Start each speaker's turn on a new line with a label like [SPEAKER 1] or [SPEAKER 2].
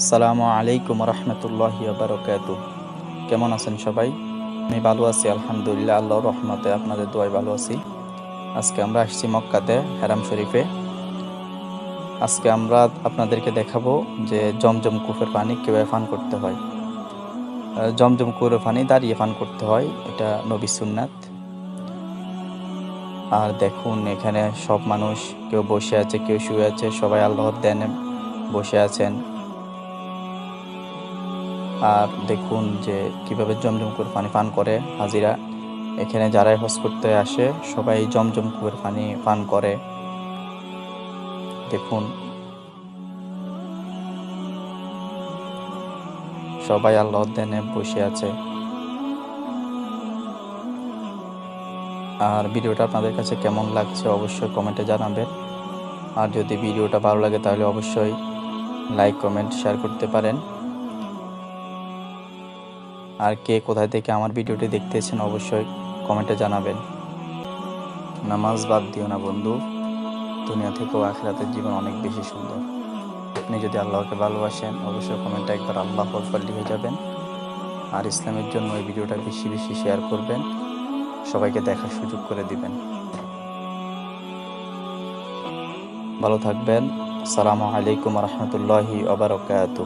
[SPEAKER 1] আসসালামু আলাইকুম রহমতুল্লাহ বারকাত কেমন আছেন সবাই? আমি ভালো আছি, আলহামদুলিল্লাহ, আল্লাহর রহমতে আপনাদের দোয়ায় ভালো আছি। আজকে আমরা আসছি মক্কাতে, হেরাম শরীফে। আজকে আমরা আপনাদেরকে দেখাবো যে জমজম কুফের পানি কীভাবে পান করতে হয়। জমজম কুফের পানি দাঁড়িয়ে পান করতে হয়, এটা নবী সুন্নাত। আর দেখুন, এখানে সব মানুষ কেউ বসে আছে, কেউ শুয়ে আছে, সবাই আল্লাহর দেন বসে আছেন। আর দেখুন যে কীভাবে জমজম করে পানি পান করে হাজিরা। এখানে যারাই হজ করতে আসে, সবাই জমজম করে পানি পান করে। দেখুন। সবাই আল্লাহর দেনে বসে আছে। আর ভিডিওটা আপনাদের কাছে কেমন লাগছে অবশ্যই কমেন্টে জানাবেন। আর যদি ভিডিওটা ভালো লাগে তাহলে অবশ্যই লাইক, কমেন্ট, শেয়ার করতে পারেন। আর কে কোথায় থেকে আমার ভিডিওটি দেখতেছেন অবশ্যই কমেন্টে জানাবেন। নামাজ বাদ দিও না বন্ধু। দুনিয়া থেকেও আখেরাতের জীবন অনেক বেশি সুন্দর। আপনি যদি আল্লাহকে ভালোবাসেন, অবশ্যই কমেন্টে একবার আল্লাহ আকবর লিখে যাবেন। আর ইসলামের জন্য এই ভিডিওটা বেশি বেশি শেয়ার করবেন। সবাইকে দেখার সুযোগ করে দিবেন। ভালো থাকবেন। আসসালামু আলাইকুম রহমতুল্লাহি আবরকাত